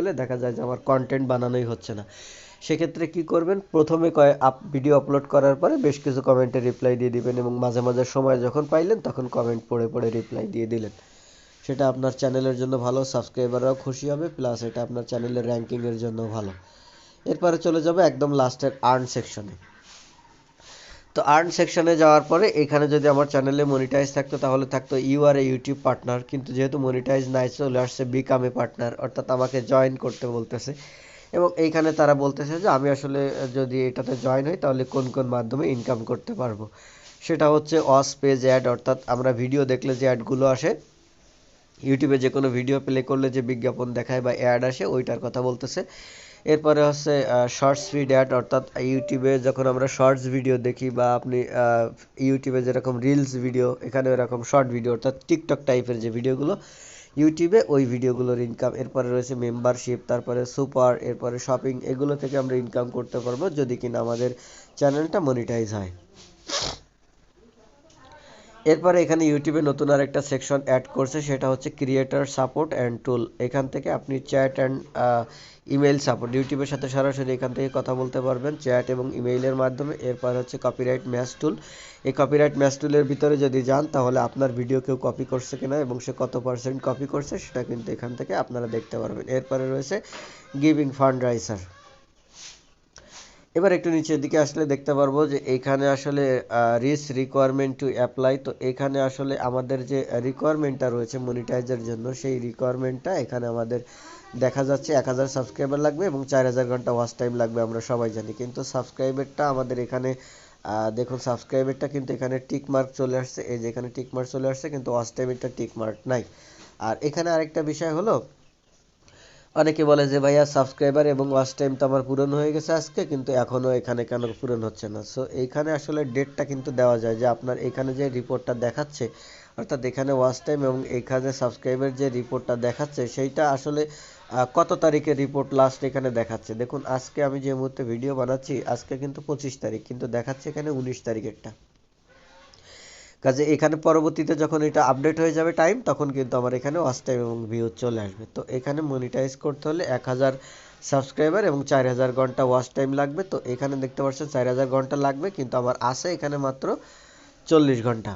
গেলে দেখা যায় যে আমার কন্টেন্ট বানানোই হচ্ছে না। সেক্ষেত্রে কি করবেন? প্রথমে কয় আপ ভিডিও আপলোড করার পরে বেশ কিছু কমেন্টে রিপ্লাই দিয়ে দিবেন এবং মাঝে মাঝে সময় যখন পাইলেন তখন কমেন্ট পড়ে পড়ে রিপ্লাই দিয়ে দিলেন। সেটা আপনার চ্যানেলের জন্য ভালো সাবস্ক্রাইবাররাও খুশি হবে প্লাস এটা আপনার চ্যানেলের র্যাঙ্কিংয়ের জন্য ভালো। এরপরে চলে যাবে একদম লাস্টের আর্ন সেকশনে তো আর্ন সেকশনে যাওয়ার পরে এখানে যদি আমার চ্যানেলে মনিটাইজ থাকতো, তাহলে থাকতো you are a YouTube partner কিন্তু যেহেতু মনিটাইজ নাই, চলে আসছে বিকাম এ পার্টনার অর্থাৎ আমাকে জয়েন করতে বলতেছে। এবং এইখানে তারা বলতেছে যে, আমি আসলে যদি এটাতে জয়েন হই, তাহলে কোন কোন মাধ্যমে ইনকাম করতে পারব? সেটা হচ্ছে অস পেজ অ্যাড অর্থাৎ আমরা ভিডিও দেখলে যে অ্যাডগুলো আসে ইউটিউবে যে কোনো ভিডিও প্লে করলে যে বিজ্ঞাপন দেখায় বা অ্যাড আসে, ওইটার কথা বলতেছে। এরপরে হচ্ছে শর্টস ফিড অ্যাড অর্থাৎ ইউটিউবে যখন আমরা শর্টস ভিডিও দেখি বা আপনি ইউটিউবে যেরকম রিলস ভিডিও এখানে এরকম শর্ট ভিডিও অর্থাৎ টিকটক টাইপের যে ভিডিওগুলো ইউটিউবে ওই ভিডিওগুলোর ইনকাম এরপরে রয়েছে মেম্বারশিপ তারপরে সুপার এরপরে শপিং এগুলো থেকে আমরা ইনকাম করতে পারব যদি কিনা আমাদের চ্যানেলটা মনিটাইজ হয়। এরপরে এখানে ইউটিউবে নতুন আর একটা সেকশন অ্যাড করছে, সেটা হচ্ছে ক্রিয়েটার সাপোর্ট অ্যান্ড টুল। এখান থেকে আপনি চ্যাট অ্যান্ড ইমেল সাপোর্ট, ইউটিউবের সাথে সরাসরি এখান থেকে কথা বলতে পারবেন চ্যাট এবং ইমেইলের মাধ্যমে। এরপর হচ্ছে কপিরাইট ম্যাচ টুল এই কপিরাইট ম্যাচ টুলের ভিতরে যদি যান, তাহলে আপনার ভিডিও কেউ কপি করছে কিনা এবং সে কত পার্সেন্ট কপি করছে, সেটা কিন্তু এখান থেকে আপনারা দেখতে পারবেন। এরপরে রয়েছে গিভিং ফান্ড রাইসার এবার একটু নিচের দিকে আসলে দেখতে পারব যে এখানে আসলে রিস রিকোয়ারমেন্ট টু অ্যাপ্লাই তো এখানে আসলে আমাদের যে রিকোয়ারমেন্টটা রয়েছে মনিটাইজের জন্য, সেই রিকোয়ারমেন্টটা এখানে আমাদের দেখা যাচ্ছে এক হাজার সাবস্ক্রাইবার লাগবে এবং চার হাজার ঘণ্টা ওয়াচ টাইম লাগবে, আমরা সবাই জানি। কিন্তু সাবস্ক্রাইবারটা আমাদের এখানে দেখুন সাবস্ক্রাইবারটা কিন্তু এখানে টিক মার্ক চলে আসছে। এই যে এখানে টিক মার্ক চলে আসছে, কিন্তু ওয়াচ টাইমেরটা টিক মার্ক নাই। আর এখানে আরেকটা বিষয় হলো অনেকে বলে যে, ভাইয়া সাবস্ক্রাইবার এবং ওয়াচ টাইম তো আমার পূরণ হয়ে গেছে আজকে, কিন্তু এখনও এখানে কেন পূরণ হচ্ছে না? সো এইখানে আসলে ডেটটা কিন্তু দেওয়া যায় যে, আপনার এখানে যে রিপোর্টটা দেখাচ্ছে, অর্থাৎ এখানে ওয়াচ টাইম এবং এখানে সাবস্ক্রাইবের যে রিপোর্টটা দেখাচ্ছে, সেইটা আসলে কত তারিখের রিপোর্ট লাস্ট এখানে দেখাচ্ছে? দেখুন, আজকে আমি যে মুহূর্তে ভিডিও বানাচ্ছি, আজকে কিন্তু পঁচিশ তারিখ, কিন্তু দেখাচ্ছে এখানে উনিশ তারিখেরটা। কাজে এখানে পরবর্তীতে যখন এটা আপডেট হয়ে যাবে টাইম তখন কিন্তু আমার এখানে ওয়াচ টাইম এবং ভিউ চলে আসবে। তো এখানে মনিটাইজ করতে হলে এক হাজার সাবস্ক্রাইবার এবং চার হাজার ঘণ্টা ওয়াচ টাইম লাগবে। তো এখানে দেখতে পাচ্ছেন চার হাজার ঘণ্টা লাগবে, কিন্তু আমার আসে এখানে মাত্র চল্লিশ ঘণ্টা।